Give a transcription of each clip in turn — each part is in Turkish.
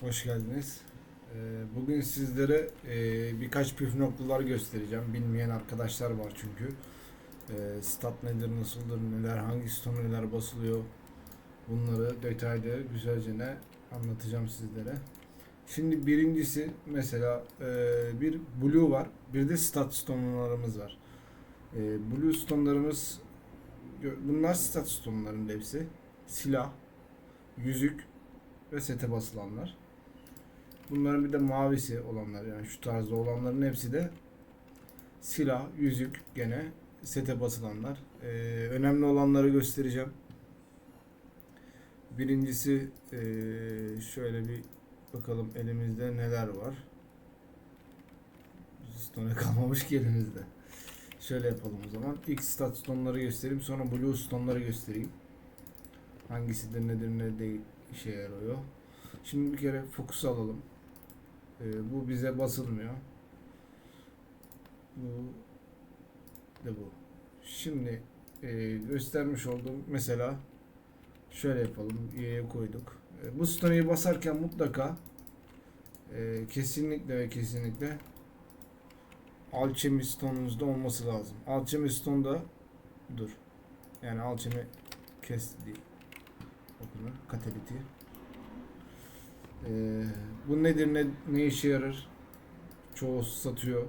Hoş geldiniz. Ee, Bugün sizlere e, birkaç püf noktalar göstereceğim. Bilmeyen arkadaşlar var çünkü. Ee, Stat nedir, nasıldır, neler, hangi ston neler basılıyor. Bunları detaylı güzelce ne anlatacağım sizlere. Şimdi birincisi mesela e, bir blue var, bir de stat stonelarımız var. E, blue stonelarımız bunlar stat stoneların hepsi. Silah, yüzük ve sete basılanlar. Bunların bir de mavisi olanlar yani şu tarzda olanların hepsi de silah, yüzük gene sete basılanlar. Ee, önemli olanları göstereceğim. Birincisi ee, şöyle bir bakalım elimizde neler var. Stone kalmamış ki elimizde. Şöyle yapalım o zaman. İlk stat stone'ları göstereyim. Sonra blue stone'ları göstereyim. Hangisidir nedir ne değil işe yarıyor. Şimdi bir kere fokus alalım. Ee, bu bize basılmıyor. Bu de bu. Şimdi e, göstermiş olduğum mesela şöyle yapalım. Y'ye koyduk. E, bu stone'yi basarken mutlaka e, kesinlikle ve kesinlikle alchemy stone'unuzda olması lazım. Alchemy stone'da dur. Yani alchemy kes değil. Bakın kataliti. Ee, bu nedir ne, ne işe yarar? Çoğu satıyor.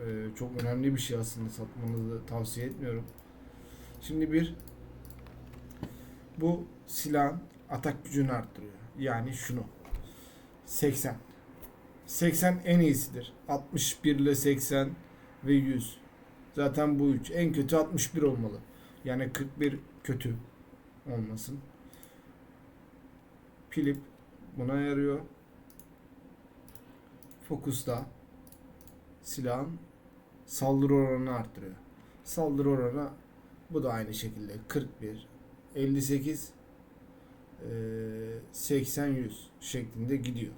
Ee, çok önemli bir şey aslında satmanızı tavsiye etmiyorum. Şimdi bir bu silahın atak gücünü arttırıyor. Yani şunu. 80. 80 en iyisidir. 61 ile 80 ve 100. Zaten bu üç. En kötü 61 olmalı. Yani 41 kötü olmasın. Pilip buna yarıyor. Fokusta silahın saldırı oranını arttırıyor. Saldırı oranı bu da aynı şekilde 41, 58, eee, 80, 100 şeklinde gidiyor.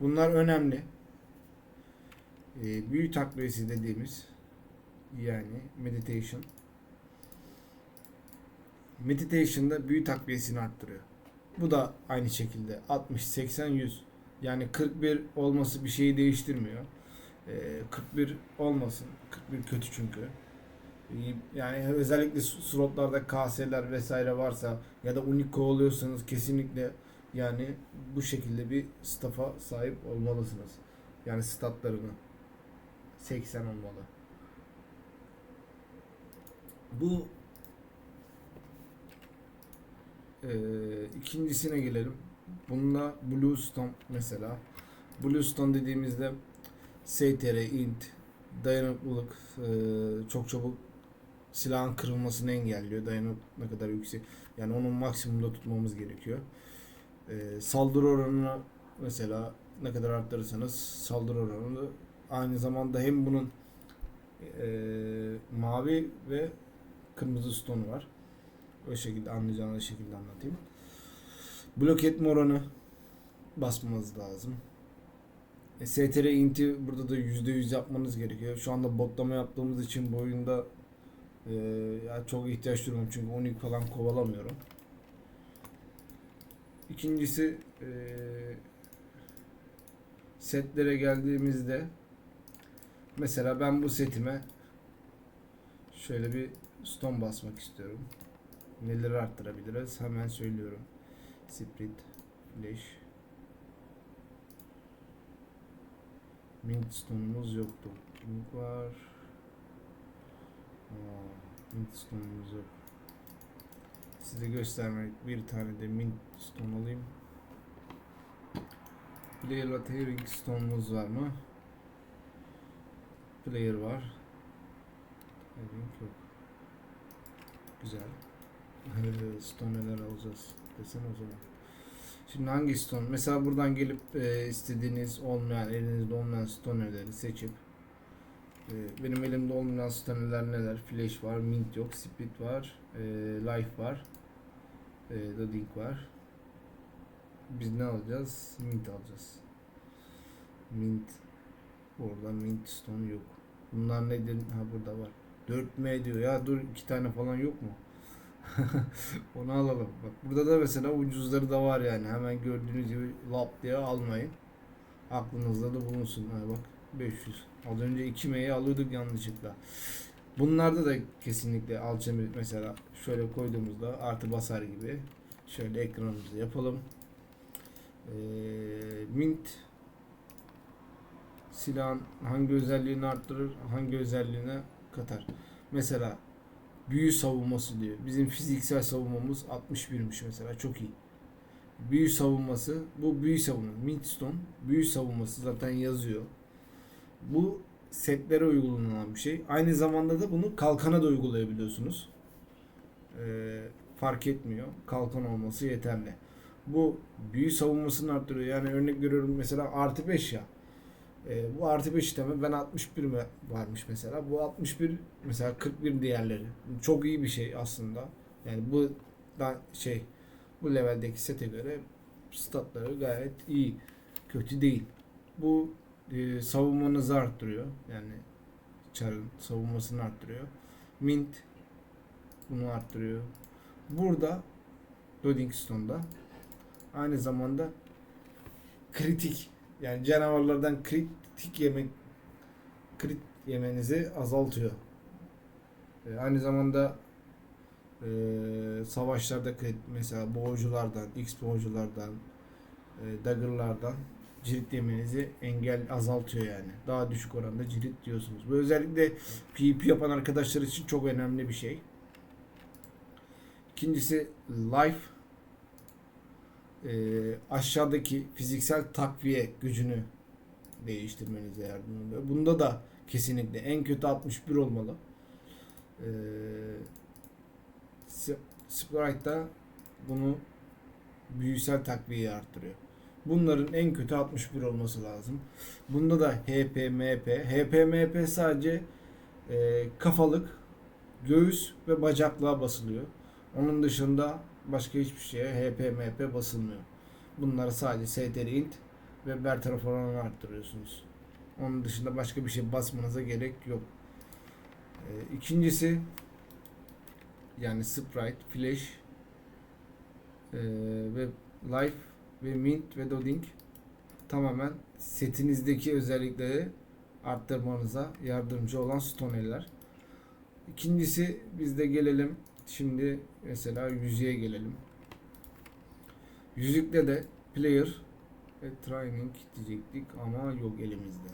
Bunlar önemli. Büyü takviyesi dediğimiz yani meditation meditation'da büyü takviyesini arttırıyor. Bu da aynı şekilde 60, 80, 100. Yani 41 olması bir şeyi değiştirmiyor. Ee, 41 olmasın. 41 kötü çünkü. Ee, Yani özellikle slotlarda KS'ler vesaire varsa ya da unik kovalıyorsanız kesinlikle yani bu şekilde bir staff'a sahip olmalısınız. Yani statlarını 80 olmalı. Bu Ee, ikincisine gelelim. Bununla Bluestone mesela. Bluestone dediğimizde STR, int, dayanıklılık, e, çok çabuk silahın kırılmasını engelliyor. Dayanıklık ne kadar yüksek. Yani onun maksimumda tutmamız gerekiyor. Ee, saldırı oranını mesela ne kadar arttırırsanız saldırı oranını aynı zamanda hem bunun e, mavi ve kırmızı stone var. O şekilde anlayacağınız şekilde anlatayım. Blok etme oranı basmanız lazım. E, STR inti burada da %100 yapmanız gerekiyor. Şu anda botlama yaptığımız için bu oyunda e, ya çok ihtiyaç duymuyorum çünkü unik falan kovalamıyorum. İkincisi e, setlere geldiğimizde mesela ben bu setime şöyle bir stone basmak istiyorum. Neleri arttırabiliriz? Hemen söylüyorum. Split, Flash. Mint stone'umuz yoktu. Mint var. Aa, mint stone'umuz yok. Size göstermek bir tane de mint stone alayım. Player Latering stone'umuz var mı? Player var. Herring yok. Güzel. Ee, stone neler alacağız desene o zaman. Şimdi hangi stone? Mesela buradan gelip e, istediğiniz olmayan, elinizde olmayan stoneleri seçip e, benim elimde olmayan stoneler neler? Flash var, mint yok, split var, e, life var, e, link var. Biz ne alacağız? Mint alacağız. Mint. Orada mint stone yok. Bunlar nedir? Ha burada var. 4M diyor. Ya dur iki tane falan yok mu? Onu alalım. Bak burada da mesela ucuzları da var yani. Hemen gördüğünüz gibi lap diye almayın. Aklınızda da bulunsun. Ha bak 500. Az önce 2 M'yi alıyorduk yanlışlıkla. Bunlarda da kesinlikle alçemi mesela şöyle koyduğumuzda artı basar gibi. Şöyle ekranımızı yapalım. Ee, mint silahın hangi özelliğini arttırır, hangi özelliğine katar. Mesela büyü savunması diyor. Bizim fiziksel savunmamız 61'miş mesela çok iyi. Büyü savunması bu büyü savunması. Midstone büyü savunması zaten yazıyor. Bu setlere uygulanan bir şey. Aynı zamanda da bunu kalkana da uygulayabiliyorsunuz. Ee, fark etmiyor. Kalkan olması yeterli. Bu büyü savunmasını arttırıyor. Yani örnek veriyorum mesela artı 5 ya. Ee, bu artı 5 işlemi ben 61 mi varmış mesela. Bu 61 mesela 41 diğerleri. Çok iyi bir şey aslında. Yani bu şey bu leveldeki sete göre statları gayet iyi. Kötü değil. Bu e, savunmanızı arttırıyor. Yani çarın savunmasını arttırıyor. Mint bunu arttırıyor. Burada Loading Stone'da aynı zamanda kritik yani canavarlardan kritik yemek krit yemenizi azaltıyor. E, aynı zamanda e, savaşlarda krit mesela boğuculardan, X boğuculardan, e, daggerlardan cirit yemenizi engel azaltıyor yani. Daha düşük oranda cirit diyorsunuz. Bu özellikle PvP yapan arkadaşlar için çok önemli bir şey. İkincisi life e, aşağıdaki fiziksel takviye gücünü değiştirmenize yardım ediyor. Bunda da kesinlikle en kötü 61 olmalı. E, Sprite'da bunu büyüsel takviyeyi arttırıyor. Bunların en kötü 61 olması lazım. Bunda da HP, MP. HP, MP sadece e, kafalık, göğüs ve bacaklığa basılıyor. Onun dışında başka hiçbir şeye HP, MP basılmıyor. Bunları sadece STR int ve bertaraf oranını arttırıyorsunuz. Onun dışında başka bir şey basmanıza gerek yok. E, ikincisi yani Sprite, Flash e, ve Life ve Mint ve Doding tamamen setinizdeki özellikleri arttırmanıza yardımcı olan stoneller. İkincisi biz de gelelim şimdi mesela yüzüğe gelelim. Yüzükte de player ve training diyecektik ama yok elimizde.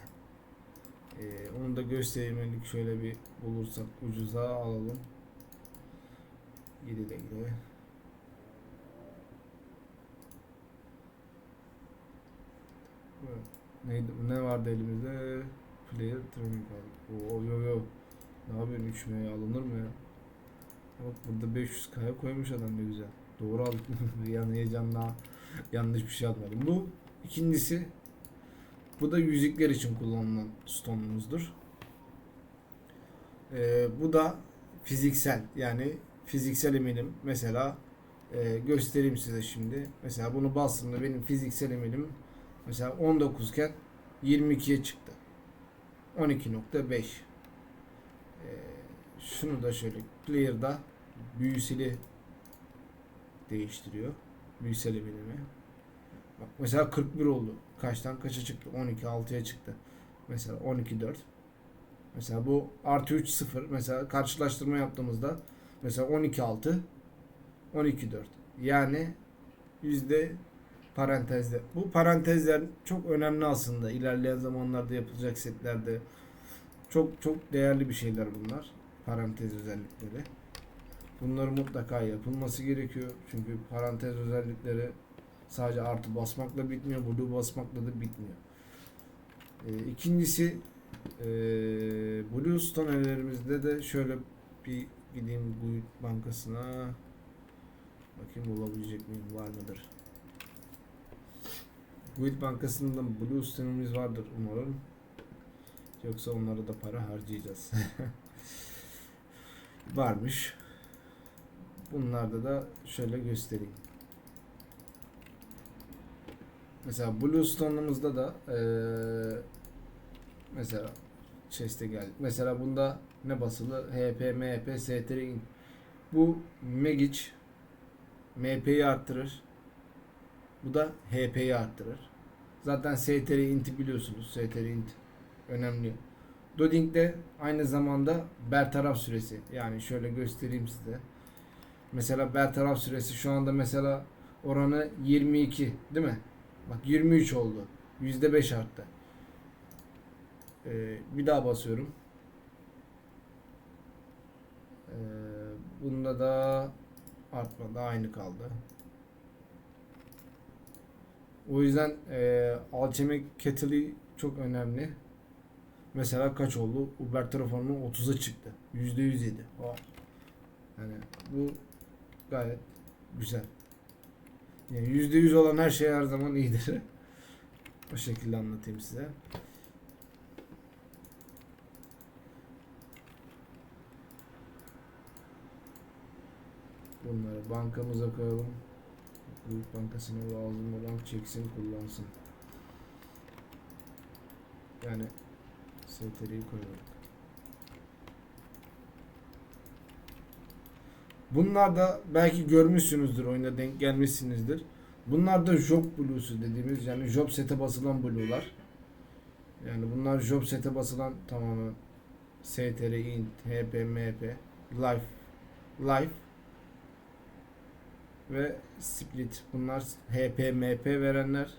Ee, onu da göstermelik şöyle bir bulursak ucuza alalım. Gidi de gide. Neydi, ne vardı elimizde? Player training vardı. Oo yo yo. Ne yapıyorsun 3 M'ye alınır mı ya? Bak burada 500k'ya koymuş adam ne güzel. Doğru aldım. yani heyecanla yanlış bir şey atmadım. Bu ikincisi bu da yüzükler için kullanılan stone'umuzdur. Ee, bu da fiziksel yani fiziksel eminim. Mesela e, göstereyim size şimdi. Mesela bunu bastığımda benim fiziksel eminim mesela 19 iken 22'ye çıktı. 12.5 ee, şunu da şöyle player'da büyüseli değiştiriyor. Büyüsel eminimi. Bak mesela 41 oldu. Kaçtan kaça çıktı? 12 6'ya çıktı. Mesela 12 4. Mesela bu artı 3 0. Mesela karşılaştırma yaptığımızda mesela 12 6 12 4. Yani yüzde parantezde. Bu parantezler çok önemli aslında. İlerleyen zamanlarda yapılacak setlerde çok çok değerli bir şeyler bunlar. Parantez özellikleri. Bunların mutlaka yapılması gerekiyor. Çünkü parantez özellikleri sadece artı basmakla bitmiyor. Blue basmakla da bitmiyor. E, ikincisi e, Blue stonelerimizde de şöyle bir gideyim Guild Bankası'na bakayım bulabilecek miyim var mıdır? Guild Bankası'nda Blue stonemiz vardır umarım. Yoksa onlara da para harcayacağız. Varmış. Bunlarda da şöyle göstereyim. Mesela Bluestone'umuzda da ee, mesela chest'e geldik. Mesela bunda ne basılı? HP, MP, STR. Bu Magic MP'yi arttırır. Bu da HP'yi arttırır. Zaten STR inti biliyorsunuz. STR int önemli. Doding de aynı zamanda bertaraf süresi. Yani şöyle göstereyim size. Mesela bertaraf süresi şu anda mesela oranı 22 değil mi? Bak 23 oldu. %5 arttı. Ee, bir daha basıyorum. Ee, bunda da artmadı. Aynı kaldı. O yüzden e, alçemek kettle'i çok önemli. Mesela kaç oldu? Uber telefonunun 30'a çıktı. %107. Wow. Yani bu gayet güzel. Yani %100 olan her şey her zaman iyidir. o şekilde anlatayım size. Bunları bankamıza koyalım. Büyük bankasına lazım olan çeksin kullansın. Yani STR'yi koyalım. Bunlar da belki görmüşsünüzdür oyunda denk gelmişsinizdir. Bunlar da job blue'su dediğimiz yani job sete basılan blue'lar. Yani bunlar job sete basılan tamamen STR, int, HP, MP, life, life ve split. Bunlar HP, MP verenler.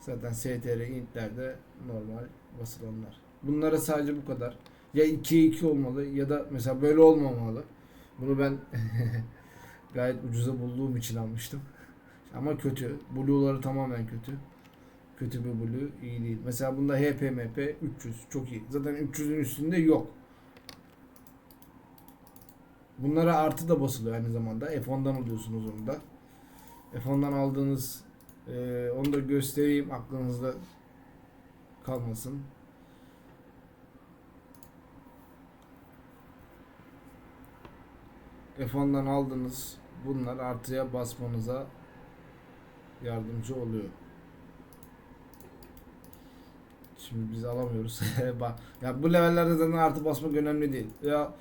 Zaten STR, intler de normal basılanlar. Bunlara sadece bu kadar. Ya 2'ye 2 olmalı ya da mesela böyle olmamalı. Bunu ben gayet ucuza bulduğum için almıştım. Ama kötü. Blue'ları tamamen kötü. Kötü bir blue iyi değil. Mesela bunda HP MP 300 çok iyi. Zaten 300'ün üstünde yok. Bunlara artı da basılıyor aynı zamanda. F10'dan alıyorsunuz onu da. F10'dan aldığınız e, onu da göstereyim aklınızda kalmasın. F10'dan aldınız. Bunlar artıya basmanıza yardımcı oluyor. Şimdi biz alamıyoruz. Bak, ya bu levellerde zaten artı basmak önemli değil. Ya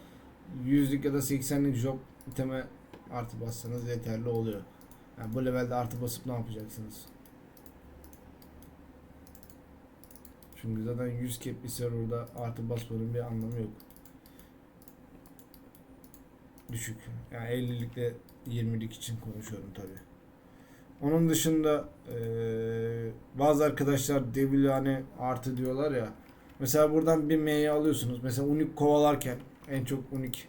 yüzlük ya da 80'lik job iteme artı bassanız yeterli oluyor. Yani bu levelde artı basıp ne yapacaksınız? Çünkü zaten 100 cap bir serverda artı basmanın bir anlamı yok. Düşük. Yani 50'likle 20'lik için konuşuyorum tabi. Onun dışında eee, bazı arkadaşlar devil hani artı diyorlar ya. Mesela buradan bir M'yi alıyorsunuz. Mesela unik kovalarken en çok unik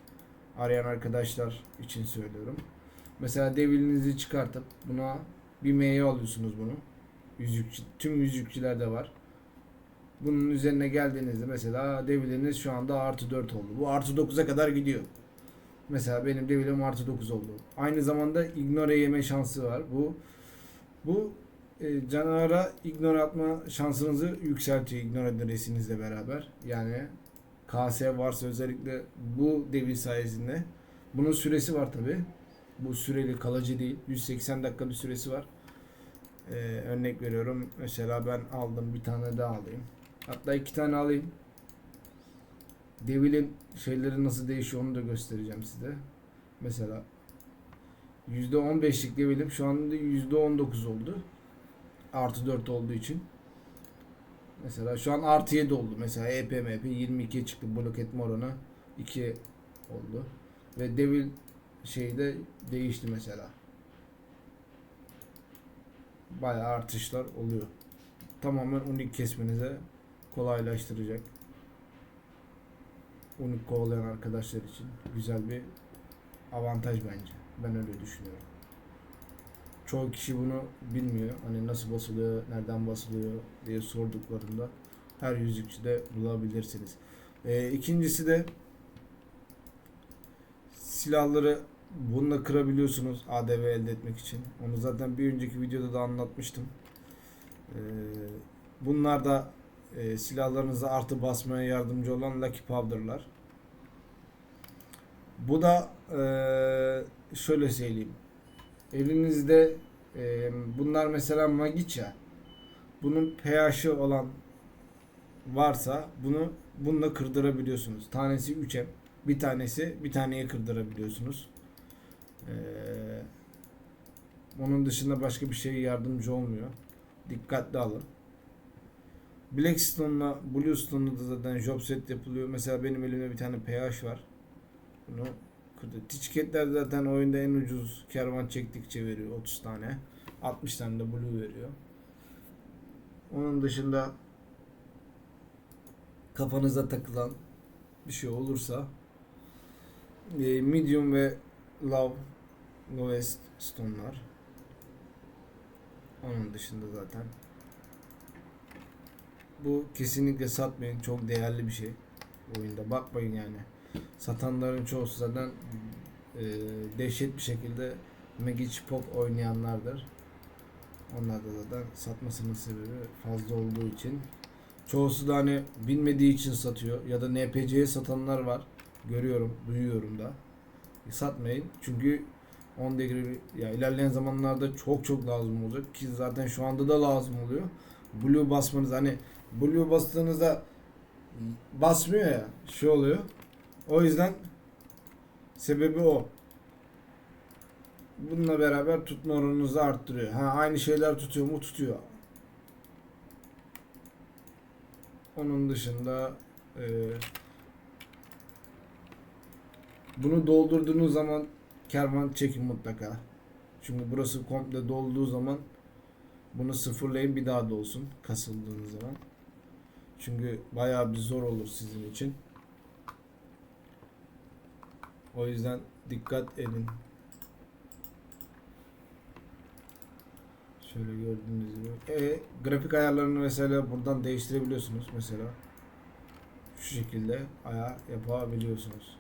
arayan arkadaşlar için söylüyorum. Mesela devilinizi çıkartıp buna bir M'yi alıyorsunuz bunu. Yüzükçü, tüm yüzükçülerde var. Bunun üzerine geldiğinizde mesela deviliniz şu anda artı 4 oldu. Bu artı 9'a kadar gidiyor. Mesela benim devilim artı 9 oldu. Aynı zamanda ignore yeme şansı var. Bu bu e, canavara ignore atma şansınızı yükseltiyor ignore adresinizle beraber. Yani KS varsa özellikle bu devir sayesinde. Bunun süresi var tabi. Bu süreli kalıcı değil. 180 dakika bir süresi var. Ee, örnek veriyorum. Mesela ben aldım bir tane daha alayım. Hatta iki tane alayım. Devil'in şeyleri nasıl değişiyor onu da göstereceğim size. Mesela %15'lik Devil'im şu anda %19 oldu. Artı 4 olduğu için. Mesela şu an artı 7 oldu. Mesela E EP MP 22'ye çıktı. Blok etme oranı 2 oldu. Ve Devil şeyi de değişti mesela. Bayağı artışlar oluyor. Tamamen unik kesmenize kolaylaştıracak. Unik kovalayan arkadaşlar için güzel bir avantaj bence. Ben öyle düşünüyorum. Çoğu kişi bunu bilmiyor. Hani nasıl basılıyor, nereden basılıyor diye sorduklarında her yüzükçüde bulabilirsiniz. Ee, ikincisi de silahları bununla kırabiliyorsunuz ADV elde etmek için. Onu zaten bir önceki videoda da anlatmıştım. Ee, bunlar da e, silahlarınıza artı basmaya yardımcı olan Lucky Powder'lar. Bu da e, şöyle söyleyeyim. Elinizde e, bunlar mesela Magic ya. Bunun pH'i olan varsa bunu bununla kırdırabiliyorsunuz. Tanesi 3M. Bir tanesi bir taneye kırdırabiliyorsunuz. Ee, onun dışında başka bir şey yardımcı olmuyor. Dikkatli alın. Blackstone'la Bluestone'la da zaten job set yapılıyor. Mesela benim elimde bir tane PH var. Bunu. Ticketler zaten oyunda en ucuz kervan çektikçe veriyor 30 tane. 60 tane de blue veriyor. Onun dışında kafanıza takılan bir şey olursa e, medium ve low lowest stone'lar. Onun dışında zaten bu kesinlikle satmayın. Çok değerli bir şey oyunda. Bakmayın yani. Satanların çoğusu zaten e, dehşet bir şekilde Magic Pop oynayanlardır. Onlar da zaten satmasının sebebi fazla olduğu için. Çoğusu da hani bilmediği için satıyor ya da NPC'ye satanlar var. Görüyorum, duyuyorum da. E, satmayın çünkü 10 degree ya ilerleyen zamanlarda çok çok lazım olacak ki zaten şu anda da lazım oluyor. Blue basmanız hani Blue bastığınızda basmıyor ya şu oluyor. O yüzden sebebi o. Bununla beraber tutma oranınızı arttırıyor. Ha aynı şeyler tutuyor mu? Tutuyor. Onun dışında e, bunu doldurduğunuz zaman kervan çekin mutlaka. Çünkü burası komple dolduğu zaman bunu sıfırlayın bir daha dolsun kasıldığınız zaman. Çünkü bayağı bir zor olur sizin için. O yüzden dikkat edin. Şöyle gördüğünüz gibi. E, grafik ayarlarını mesela buradan değiştirebiliyorsunuz mesela. Şu şekilde ayar yapabiliyorsunuz.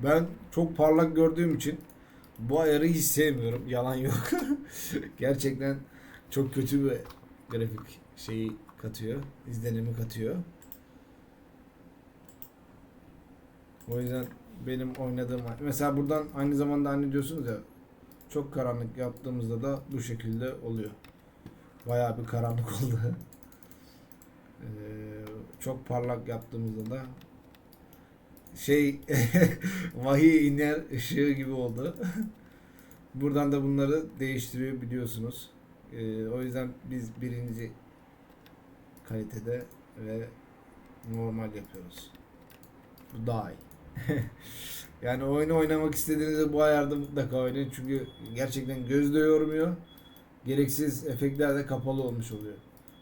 Ben çok parlak gördüğüm için bu ayarı hiç sevmiyorum. Yalan yok. Gerçekten çok kötü bir grafik şeyi katıyor. izlenimi katıyor. O yüzden benim oynadığım mesela buradan aynı zamanda hani diyorsunuz ya çok karanlık yaptığımızda da bu şekilde oluyor. Bayağı bir karanlık oldu. Ee, çok parlak yaptığımızda da şey vahiy iner ışığı gibi oldu. Buradan da bunları değiştiriyor biliyorsunuz. Ee, o yüzden biz birinci kalitede ve normal yapıyoruz. Bu daha iyi. yani oyunu oynamak istediğinizde bu ayarda mutlaka oynayın. Çünkü gerçekten gözde yormuyor. Gereksiz efektler de kapalı olmuş oluyor.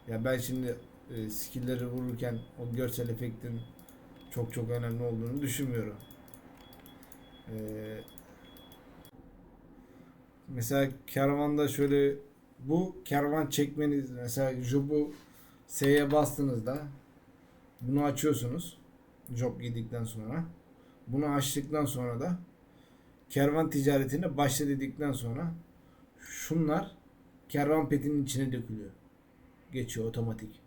Ya ben şimdi e, skill'leri vururken o görsel efektin çok çok önemli olduğunu düşünmüyorum. Ee, mesela kervanda şöyle bu kervan çekmeniz mesela job'u S'ye bastığınızda bunu açıyorsunuz. Job giydikten sonra. Bunu açtıktan sonra da kervan ticaretine başla dedikten sonra şunlar kervan petinin içine dökülüyor. Geçiyor otomatik.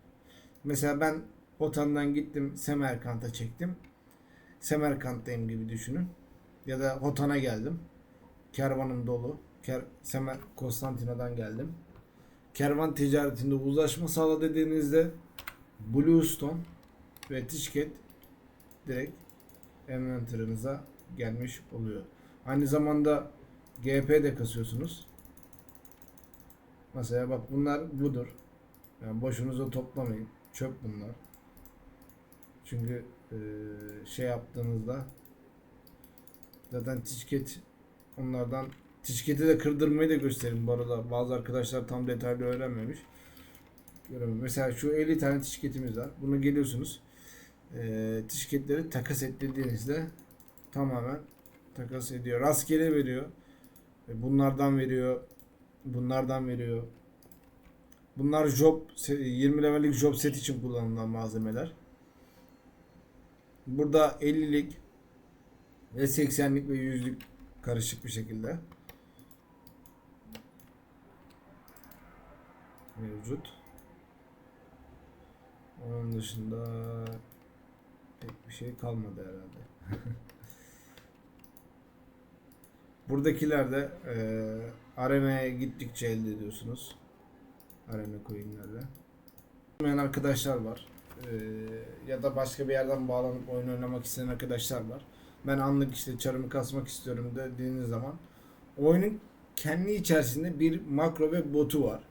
Mesela ben Hotan'dan gittim Semerkant'a çektim. Semerkant'tayım gibi düşünün. Ya da Hotan'a geldim. Kervanım dolu. Ker Semer Konstantina'dan geldim. Kervan ticaretinde uzlaşma sağla dediğinizde Bluestone ve Tişket direkt envanterinize gelmiş oluyor. Aynı zamanda GP de kasıyorsunuz. Mesela bak bunlar budur. Yani boşunuza toplamayın. Çöp bunlar. Çünkü e, şey yaptığınızda zaten tişket onlardan tişketi de kırdırmayı da göstereyim bu arada. Bazı arkadaşlar tam detaylı öğrenmemiş. Mesela şu 50 tane tişketimiz var. Bunu geliyorsunuz. E, tişketleri takas et dediğinizde tamamen takas ediyor. Rastgele veriyor. E, bunlardan veriyor. Bunlardan veriyor. Bunlar job 20 levellik job set için kullanılan malzemeler. Burada 50'lik ve 80'lik ve 100'lük karışık bir şekilde mevcut. Onun dışında pek bir şey kalmadı herhalde. Buradakiler de e, arenaya gittikçe elde ediyorsunuz. Arena coinlerle. Olmayan arkadaşlar var. E, ya da başka bir yerden bağlanıp oyun oynamak isteyen arkadaşlar var. Ben anlık işte çarımı kasmak istiyorum dediğiniz zaman oyunun kendi içerisinde bir makro ve botu var.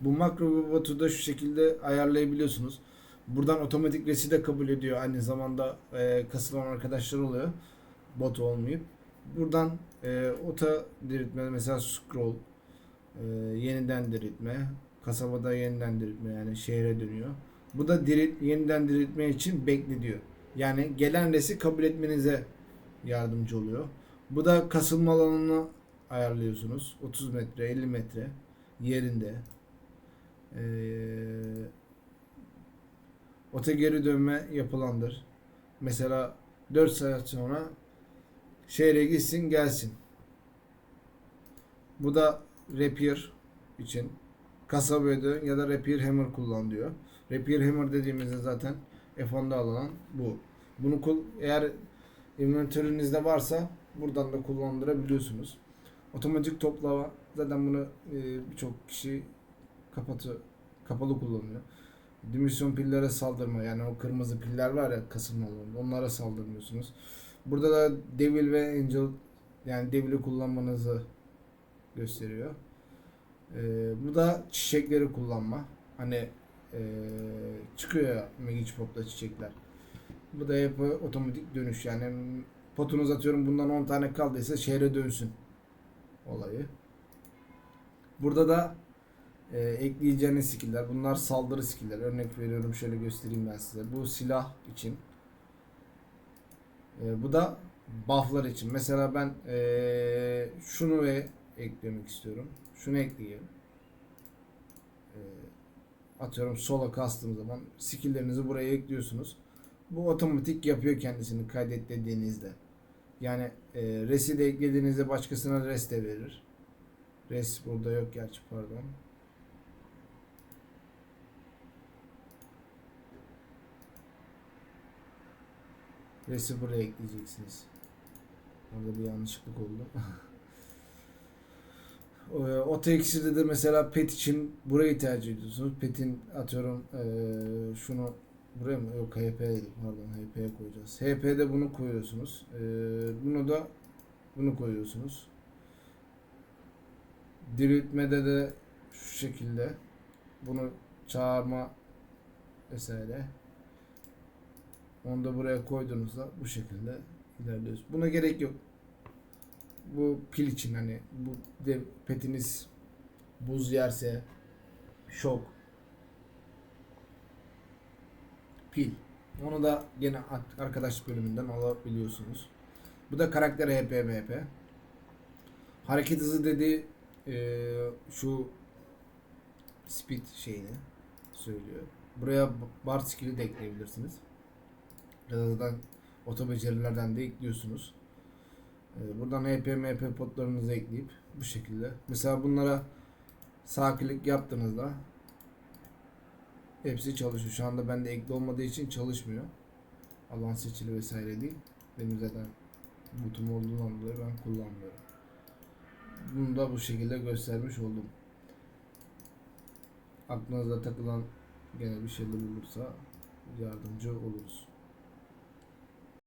Bu makro ve botu da şu şekilde ayarlayabiliyorsunuz. Buradan otomatik resi de kabul ediyor. Aynı zamanda e, kasılan arkadaşlar oluyor. Bot olmayıp. Buradan e, ota diriltme mesela scroll e, yeniden diriltme kasabada yeniden diriltme yani şehre dönüyor. Bu da dirilt, yeniden diriltme için bekle diyor. Yani gelen resi kabul etmenize yardımcı oluyor. Bu da kasılma alanını ayarlıyorsunuz. 30 metre, 50 metre yerinde. Ee, ota geri dönme yapılandır. Mesela 4 saat sonra şehre gitsin gelsin. Bu da Rapier için kasabaya dön ya da Rapier Hammer kullan diyor. Rapier Hammer dediğimizde zaten F10'da alınan bu. Bunu kul eğer inventörünüzde varsa buradan da kullandırabiliyorsunuz. Otomatik toplama zaten bunu e, birçok kişi kapatı kapalı kullanıyor. Dimisyon pillere saldırma yani o kırmızı piller var ya kasılma alanında onlara saldırmıyorsunuz. Burada da Devil ve Angel yani Devil'i kullanmanızı gösteriyor. Ee, bu da çiçekleri kullanma. Hani ee, çıkıyor ya Magic Pop'ta çiçekler. Bu da hep otomatik dönüş yani potunuz atıyorum bundan 10 tane kaldıysa şehre dönsün olayı. Burada da e, ekleyeceğiniz skill'ler. Bunlar saldırı skill'ler. Örnek veriyorum şöyle göstereyim ben size. Bu silah için. E, bu da buff'lar için. Mesela ben e, şunu ve eklemek istiyorum. Şunu ekleyelim. E, atıyorum sola kastığım zaman skill'lerinizi buraya ekliyorsunuz. Bu otomatik yapıyor kendisini kaydet dediğinizde. Yani e, resi de eklediğinizde başkasına res de verir. Res burada yok gerçi pardon. Resi buraya ekleyeceksiniz. Orada bir yanlışlıklık oldu. O tekstilde de mesela pet için burayı tercih ediyorsunuz. Pet'in atıyorum eee, şunu buraya mı? Yok HP. Pardon HP'ye koyacağız. HP'de bunu koyuyorsunuz. Eee, bunu da bunu koyuyorsunuz. Diriltmede de şu şekilde bunu çağırma vesaire. Onu da buraya koyduğunuzda bu şekilde ilerliyoruz. Buna gerek yok bu pil için hani bu de petiniz buz yerse şok pil. Onu da gene arkadaş bölümünden alabiliyorsunuz. Bu da karakter HP MP. Hareket hızı dedi e, şu speed şeyini söylüyor. Buraya bar skill'i de ekleyebilirsiniz. Birazdan oto becerilerden de ekliyorsunuz. Ee, buradan EP MP potlarınızı ekleyip bu şekilde. Mesela bunlara sağ klik yaptığınızda hepsi çalışıyor. Şu anda bende ekli olmadığı için çalışmıyor. Alan seçili vesaire değil. Benim zaten butum olduğundan dolayı ben kullanmıyorum. Bunu da bu şekilde göstermiş oldum. Aklınızda takılan gene bir şeyler olursa yardımcı oluruz.